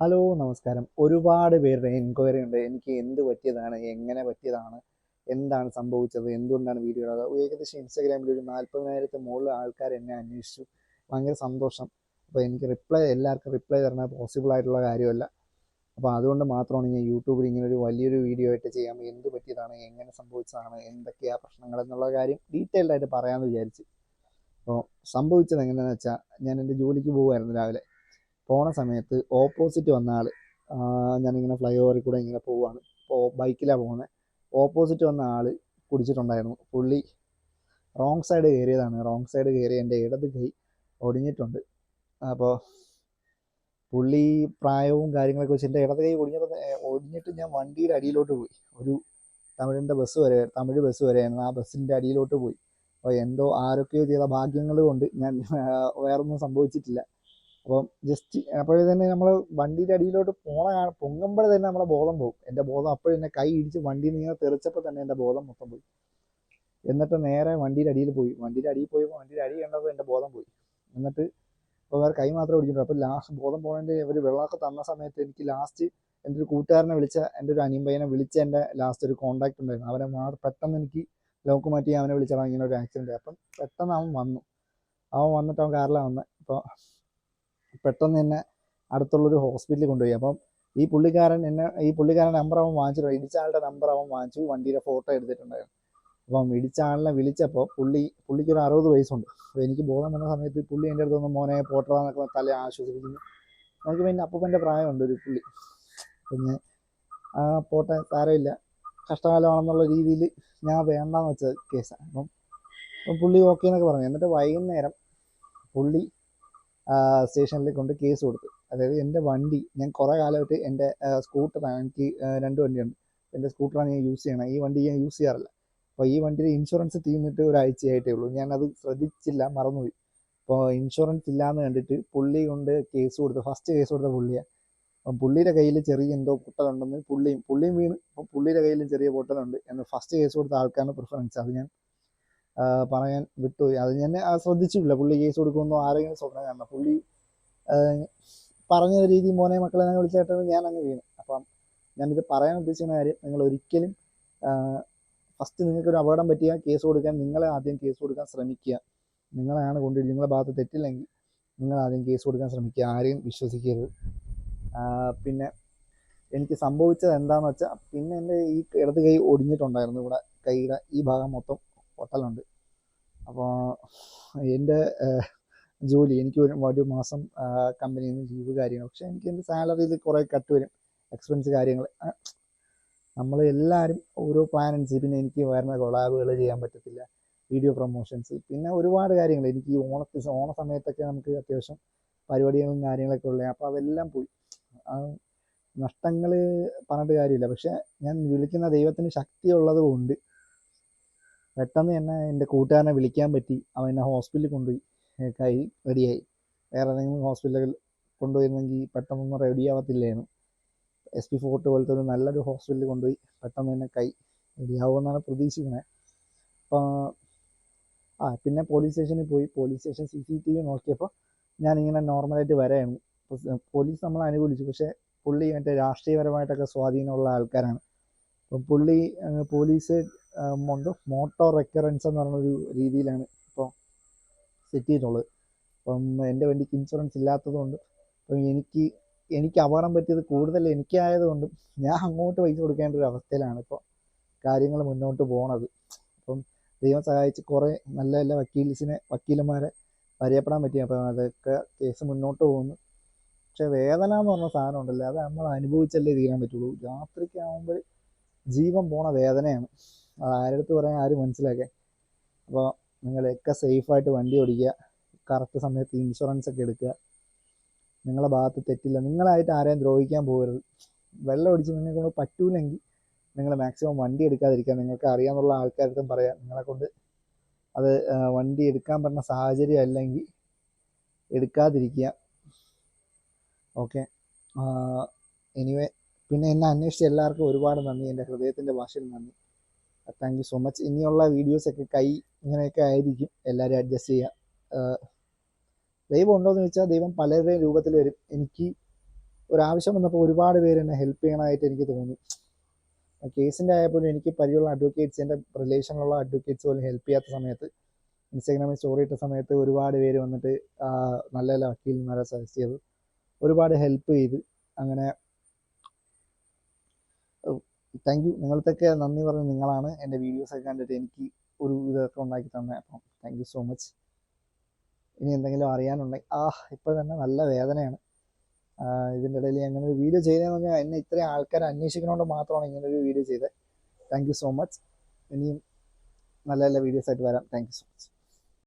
Hello നമസ്കാരം. ഒരുപാട് പേരുടെ എൻക്വയറി ഉണ്ട്. എനിക്ക് എന്ത് പറ്റിയതാണ് എങ്ങനെ പറ്റിയതാണ് എന്താണ് സംഭവിച്ചത് എന്തുകൊണ്ടാണ് വീഡിയോ ഇടാതെ? ഏകദേശം ഇൻസ്റ്റാഗ്രാമിൽ ഒരു നാൽപ്പതിനായിരത്തി മുകളിൽ ആൾക്കാർ എന്നെ അന്വേഷിച്ചു. ഭയങ്കര സന്തോഷം. അപ്പോൾ എനിക്ക് റിപ്ലൈ എല്ലാവർക്കും റിപ്ലൈ തരണത് പോസിബിൾ ആയിട്ടുള്ള കാര്യമല്ല. അപ്പോൾ അതുകൊണ്ട് മാത്രമാണ് ഞാൻ യൂട്യൂബിൽ ഇങ്ങനെ ഒരു വലിയൊരു വീഡിയോ ആയിട്ട് ചെയ്യാൻ എന്ത് പറ്റിയതാണ് എങ്ങനെ സംഭവിച്ചതാണ് എന്തൊക്കെയാണ് പ്രശ്നങ്ങൾ എന്നുള്ള കാര്യം ഡീറ്റെയിൽഡ് ആയിട്ട് പറയാമെന്ന് വിചാരിച്ച്. അപ്പോൾ സംഭവിച്ചത് എങ്ങനെയാണെന്ന് വെച്ചാൽ ഞാൻ എന്റെ ജോലിക്ക് പോകുമായിരുന്നു രാവിലെ. പോണ സമയത്ത് ഓപ്പോസിറ്റ് വന്ന ആൾ ഞാനിങ്ങനെ ഫ്ലൈ ഓവറിൽ കൂടെ ഇങ്ങനെ പോവുകയാണ് അപ്പോൾ ബൈക്കിലാണ് പോകുന്നത് ഓപ്പോസിറ്റ് വന്ന ആൾ കുടിച്ചിട്ടുണ്ടായിരുന്നു. പുള്ളി റോങ് സൈഡ് കയറിയതാണ്. റോങ് സൈഡ് കയറി എന്റെ ഇടത് കൈ ഒടിഞ്ഞിട്ടുണ്ട്. അപ്പോൾ പുള്ളി പ്രായവും കാര്യങ്ങളൊക്കെ വെച്ച് എന്റെ ഇടത് കൈ ഒടിഞ്ഞപ്പോൾ ഒടിഞ്ഞിട്ട് ഞാൻ വണ്ടിയുടെ അടിയിലോട്ട് പോയി. ഒരു തമിഴിന്റെ ബസ് വരെ തമിഴ് ബസ് വരെയായിരുന്നു ആ ബസ്സിന്റെ അടിയിലോട്ട് പോയി. അപ്പോൾ എന്തോ ആരൊക്കെയോ ചെയ്ത ഭാഗ്യങ്ങൾ കൊണ്ട് ഞാൻ വേറൊന്നും സംഭവിച്ചിട്ടില്ല. അപ്പം ജസ്റ്റ് അപ്പോഴേ തന്നെ നമ്മൾ വണ്ടിയുടെ അടിയിലോട്ട് പോണ പൊങ്ങുമ്പോഴേ തന്നെ നമ്മളെ ബോധം പോകും. എന്റെ ബോധം അപ്പോഴും എന്നെ കൈ ഇടിച്ച് വണ്ടിയിൽ നിന്ന് ഇങ്ങനെ തെറിച്ചപ്പോൾ തന്നെ എന്റെ ബോധം മൊത്തം പോയി. എന്നിട്ട് നേരെ വണ്ടിയുടെ അടിയിൽ പോയി. വണ്ടിയുടെ അടിയിൽ പോയി വണ്ടിയുടെ അടി കണ്ടപ്പോൾ എന്റെ ബോധം പോയി. എന്നിട്ട് ഇപ്പോൾ വേറെ കൈ മാത്രമേ ഓടിച്ചിട്ടുള്ളൂ അപ്പോൾ ലാസ്റ്റ് ബോധം പോകേണ്ട അവർ വെള്ളമൊക്കെ തന്ന സമയത്ത് എനിക്ക് ലാസ്റ്റ് എന്റെ ഒരു കൂട്ടുകാരനെ വിളിച്ച എന്റെ ഒരു അനിയമ്പയ്യനെ വിളിച്ച എന്റെ ലാസ്റ്റ് ഒരു കോൺടാക്ട് ഉണ്ടായിരുന്നു. അവനെ മാറി പെട്ടെന്ന് എനിക്ക് ലോക്ക് മാറ്റി അവനെ വിളിച്ചാൽ ഇങ്ങനെ ഒരു ആക്സിഡന്റ് അപ്പം പെട്ടെന്ന് അവൻ വന്നു. അവൻ വന്നിട്ട് അവൻ കാറിലാണ് വന്നത് അപ്പോൾ പെട്ടെന്ന് തന്നെ അടുത്തുള്ളൊരു ഹോസ്പിറ്റലിൽ കൊണ്ടുപോയി. അപ്പം ഈ പുള്ളിക്കാരൻ എന്നെ ഈ പുള്ളിക്കാരൻ നമ്പർ അവൻ വാങ്ങിച്ചു. ഇടിച്ച ആളുടെ നമ്പർ അവൻ വാങ്ങിച്ചു. വണ്ടിയുടെ ഫോട്ടോ എടുത്തിട്ടുണ്ടായിരുന്നു. അപ്പം ഇടിച്ച ആളിനെ വിളിച്ചപ്പോൾ പുള്ളി പുള്ളിക്ക് ഒരു അറുപത് വയസ്സുണ്ട്. അപ്പോൾ എനിക്ക് ബോധം വന്ന സമയത്ത് പുള്ളി എന്റെ അടുത്ത് ഒന്ന് മോനെ പോട്ടറാന്നൊക്കെ തല ആശ്വസിപ്പിക്കുന്നു. നമുക്ക് പിന്നെ അപ്പൂപ്പന്റെ പ്രായമുണ്ട് ഒരു പുള്ളി. പിന്നെ ആ പോട്ടെ സാരമില്ല. കഷ്ടകാലമാണെന്നുള്ള രീതിയിൽ ഞാൻ വേണ്ടെന്ന് വെച്ച കേസാണ് അപ്പം അപ്പം പുള്ളി ഓക്കെ എന്നൊക്കെ പറഞ്ഞു. എന്നിട്ട് വൈകുന്നേരം പുള്ളി സ്റ്റേഷനിൽ കൊണ്ട് കേസ് കൊടുത്തു. അതായത് എന്റെ വണ്ടി ഞാൻ കുറേ കാലമായിട്ട് എന്റെ സ്കൂട്ടറാണ് എനിക്ക് രണ്ട് വണ്ടിയുണ്ട്. എന്റെ സ്കൂട്ടറാണ് ഞാൻ യൂസ് ചെയ്യണം. ഈ വണ്ടി ഞാൻ യൂസ് ചെയ്യാറില്ല. അപ്പോൾ ഈ വണ്ടിയുടെ ഇൻഷുറൻസ് തീർന്നിട്ട് ഒരാഴ്ചയായിട്ടേ ഉള്ളൂ. ഞാൻ അത് ശ്രദ്ധിച്ചില്ല മറന്നുപോയി. അപ്പോൾ ഇൻഷുറൻസ് ഇല്ലാന്ന് കണ്ടിട്ട് പുള്ളി കൊണ്ട് കേസ് കൊടുത്തു ഫസ്റ്റ് കേസ് കൊടുത്ത പുള്ളിയാണ് അപ്പം പുള്ളിയുടെ കയ്യിൽ ചെറിയ എന്തോ പൊട്ടലുണ്ടെന്ന് പുള്ളിയും പുള്ളിയും വീണ് അപ്പം പുള്ളിയുടെ കയ്യിലും ചെറിയ പൊട്ടലുണ്ട് എന്ന് ഫസ്റ്റ് കേസ് കൊടുത്ത ആൾക്കാരുടെ പ്രിഫറൻസ് അത് ഞാൻ പറയാൻ വിട്ടുപോയി അത് ഞാൻ ശ്രദ്ധിച്ചിട്ടില്ല. പുള്ളി കേസ് കൊടുക്കുമെന്നോ ആരെങ്കിലും സ്വപ്നം കാണണം പുള്ളി പറഞ്ഞ രീതി മോനെ മക്കളെ ഞാൻ വിളിച്ചേട്ടത് ഞാൻ അങ്ങ് വീണു. അപ്പം ഞാനിത് പറയാൻ ഉദ്ദേശിക്കുന്ന കാര്യം നിങ്ങൾ ഒരിക്കലും ഫസ്റ്റ് നിങ്ങൾക്ക് ഒരു അപകടം പറ്റിയ കേസ് കൊടുക്കാൻ നിങ്ങളെ ആദ്യം കേസ് കൊടുക്കാൻ ശ്രമിക്കുക. നിങ്ങളെയാണ് കൊണ്ടുപോയി നിങ്ങളെ ഭാഗത്ത് തെറ്റില്ലെങ്കിൽ നിങ്ങൾ ആദ്യം കേസ് കൊടുക്കാൻ ശ്രമിക്കുക. ആരെയും വിശ്വസിക്കരുത്. പിന്നെ എനിക്ക് സംഭവിച്ചത് എന്താണെന്ന് വെച്ചാൽ പിന്നെ എന്റെ ഈ ഇടത് കൈ ഒടിഞ്ഞിട്ടുണ്ടായിരുന്നു. ഇവിടെ കൈയുടെ ഈ ഭാഗം മൊത്തം പൊട്ടലുണ്ട് അപ്പോൾ എന്റെ ജോലി എനിക്ക് ഒരു മാസം കമ്പനിയിൽ നിന്ന് ലീവ് കാര്യങ്ങൾ പക്ഷേ എനിക്ക് എന്റെ സാലറിയിൽ കുറേ കട്ട് വരും. എക്സ്പെൻസ് കാര്യങ്ങൾ നമ്മൾ എല്ലാവരും ഓരോ പ്ലാൻ അനുസരിച്ച് പിന്നെ എനിക്ക് വരുന്ന കൊളാബുകൾ ചെയ്യാൻ പറ്റത്തില്ല. വീഡിയോ പ്രൊമോഷൻസ് പിന്നെ ഒരുപാട് കാര്യങ്ങൾ എനിക്ക് ഈ ഓണത്തിന് ഓണ സമയത്തൊക്കെ നമുക്ക് അത്യാവശ്യം പരിപാടികളും കാര്യങ്ങളൊക്കെ ഉള്ളത് അപ്പോൾ അതെല്ലാം പോയി. നഷ്ടങ്ങൾ പറഞ്ഞിട്ട് കാര്യമില്ല. പക്ഷേ ഞാൻ വിളിക്കുന്ന ദൈവത്തിന് ശക്തി ഉള്ളത് കൊണ്ട് പെട്ടെന്ന് തന്നെ എന്റെ കൂട്ടുകാരനെ വിളിക്കാൻ പറ്റി. അവൻ എന്നെ ഹോസ്പിറ്റലിൽ കൊണ്ടുപോയി. കൈ റെഡിയായി. വേറെ ഏതെങ്കിലും ഹോസ്പിറ്റലിൽ കൊണ്ടുപോയിരുന്നെങ്കിൽ പെട്ടെന്നൊന്നും റെഡി ആവത്തില്ലായിരുന്നു. എസ് പി ഫോർട്ട് പോലത്തെ ഒരു നല്ലൊരു ഹോസ്പിറ്റലിൽ കൊണ്ടുപോയി. പെട്ടെന്ന് തന്നെ കൈ റെഡിയാവുമെന്നാണ് പ്രതീക്ഷിക്കുന്നത് അപ്പോൾ ആ പിന്നെ പോലീസ് സ്റ്റേഷനിൽ പോയി. Police station C C T V നോക്കിയപ്പോൾ ഞാനിങ്ങനെ നോർമലായിട്ട് വരായിരുന്നു. പോലീസ് നമ്മളെ അനുകൂലിച്ചു. പക്ഷേ പുള്ളി മറ്റേ രാഷ്ട്രീയപരമായിട്ടൊക്കെ സ്വാധീനമുള്ള ആൾക്കാരാണ്. അപ്പം പുള്ളി പോലീസ് എന്തോ മോട്ടോ റെക്കറൻസ് എന്ന് പറഞ്ഞൊരു രീതിയിലാണ് ഇപ്പോൾ സെറ്റ് ചെയ്തിട്ടുള്ളത്. അപ്പം എന്റെ വണ്ടിക്ക് ഇൻഷുറൻസ് ഇല്ലാത്തതുകൊണ്ട് അപ്പം എനിക്ക് എനിക്ക് അപകടം പറ്റിയത് കൂടുതൽ എനിക്കായതുകൊണ്ടും ഞാൻ അങ്ങോട്ട് പൈസ കൊടുക്കേണ്ട ഒരു അവസ്ഥയിലാണ് ഇപ്പോൾ കാര്യങ്ങൾ മുന്നോട്ട് പോണത്. അപ്പം ദൈവം സഹായിച്ച് കുറേ നല്ല നല്ല വക്കീൽസിനെ വക്കീലന്മാരെ പരിചയപ്പെടാൻ പറ്റി. അപ്പം അതൊക്കെ കേസ് മുന്നോട്ട് പോകുന്നു. പക്ഷെ വേദന എന്ന് പറഞ്ഞ സാധനം ഉണ്ടല്ലോ അത് നമ്മൾ അനുഭവിച്ചല്ലേ തീരാൻ പറ്റുള്ളൂ. രാത്രിക്കാവുമ്പോൾ ജീവൻ പോണ വേദനയാണ്. അത് ആരടുത്ത് പറയാൻ ആരും മനസ്സിലാക്കാൻ അപ്പോൾ നിങ്ങളൊക്കെ സേഫായിട്ട് വണ്ടി ഓടിക്കുക. കറക്റ്റ് സമയത്ത് ഇൻഷുറൻസ് ഒക്കെ എടുക്കുക. നിങ്ങളെ ഭാഗത്ത് തെറ്റില്ല. നിങ്ങളായിട്ട് ആരെയും ദ്രോഹിക്കാൻ പോകരുത്. വെള്ളം ഒടിച്ച് നിങ്ങൾക്ക് പറ്റൂലെങ്കിൽ നിങ്ങൾ മാക്സിമം വണ്ടി എടുക്കാതിരിക്കുക. നിങ്ങൾക്ക് അറിയാമെന്നുള്ള ആൾക്കാരുടെ പറയാം. നിങ്ങളെ കൊണ്ട് അത് വണ്ടി എടുക്കാൻ പറ്റുന്ന സാഹചര്യം അല്ലെങ്കിൽ എടുക്കാതിരിക്കുക. ഓക്കെ. എനിവേ പിന്നെ എന്നെ അന്വേഷിച്ച എല്ലാവർക്കും ഒരുപാട് നന്ദി. എന്റെ ഹൃദയത്തിന്റെ ഭാഷയിൽ നന്ദി. താങ്ക് യു സോ മച്ച് ഇനിയുള്ള വീഡിയോസൊക്കെ കൈ ഇങ്ങനെയൊക്കെ ആയിരിക്കും. എല്ലാവരും അഡ്ജസ്റ്റ് ചെയ്യുക ദൈവം ഉണ്ടോ എന്ന് ചോദിച്ചാൽ ദൈവം പലരുടെയും രൂപത്തിൽ വരും. എനിക്ക് ഒരാവശ്യം വന്നപ്പോൾ ഒരുപാട് പേര് എന്നെ ഹെൽപ്പ് ചെയ്യണമായിട്ട് എനിക്ക് തോന്നി. കേസിന്റെ ആയപ്പോഴും എനിക്ക് പരിചയമുള്ള അഡ്വക്കേറ്റ്സ് എന്റെ റിലേഷനിലുള്ള അഡ്വക്കേറ്റ്സ് പോലും ഹെൽപ്പ് ചെയ്യാത്ത സമയത്ത് ഇൻസ്റ്റാഗ്രാമിൽ സ്റ്റോറി ഇട്ട സമയത്ത് ഒരുപാട് പേര് വന്നിട്ട് നല്ല നല്ല വക്കീൽമാരെ സജസ്റ്റ് ചെയ്തു ഒരുപാട് ഹെൽപ്പ് ചെയ്ത് അങ്ങനെ താങ്ക് യു നിങ്ങളത്തൊക്കെ നന്ദി പറഞ്ഞ് നിങ്ങളാണ് എന്റെ വീഡിയോസൊക്കെ കണ്ടിട്ട് എനിക്ക് ഒരു ഇതൊക്കെ ഉണ്ടാക്കി തന്നെ. അപ്പം താങ്ക് യു സോ മച്ച് ഇനി എന്തെങ്കിലും അറിയാനുണ്ടെങ്കിൽ ആ ഇപ്പോൾ തന്നെ നല്ല വേദനയാണ്. ഇതിന്റെ ഇടയിൽ അങ്ങനെ ഒരു വീഡിയോ ചെയ്തതെന്ന് പറഞ്ഞാൽ എന്നെ ഇത്രയും ആൾക്കാർ അന്വേഷിക്കുന്നതുകൊണ്ട് മാത്രമാണ് ഇങ്ങനെ ഒരു വീഡിയോ ചെയ്തത് താങ്ക് യു സോ മച്ച് ഇനിയും നല്ല നല്ല വീഡിയോസ് ആയിട്ട് വരാം. Thank you so much